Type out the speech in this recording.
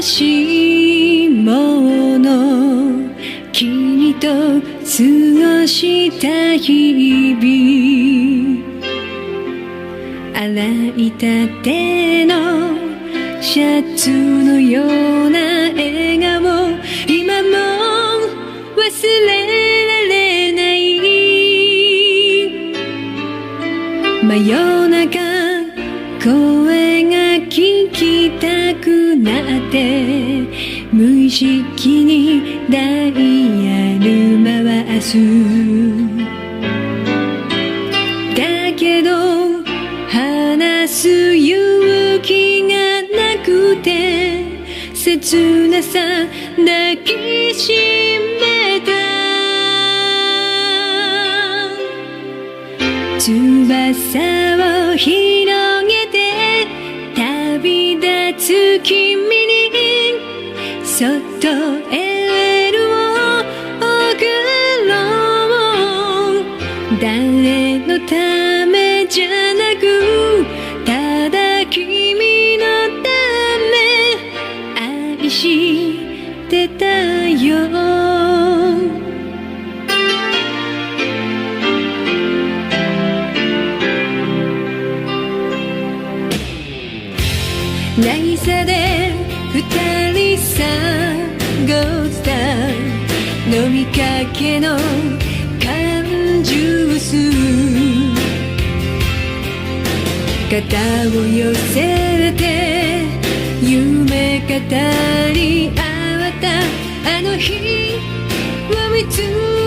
夏の君と過ごした日々。洗いたてのシャツのような笑顔今も忘れられない。真夜中声聞きたくなって無意識にダイヤル回す。だけど話す勇気がなくて切なさ抱きしめた。翼を広げ立つ君にそっとエールを送ろう。誰のためじゃなくただ君のため愛してたよ。で人さごつた飲みかけの缶ジュース肩を寄せて夢り合ったあの日を見つめ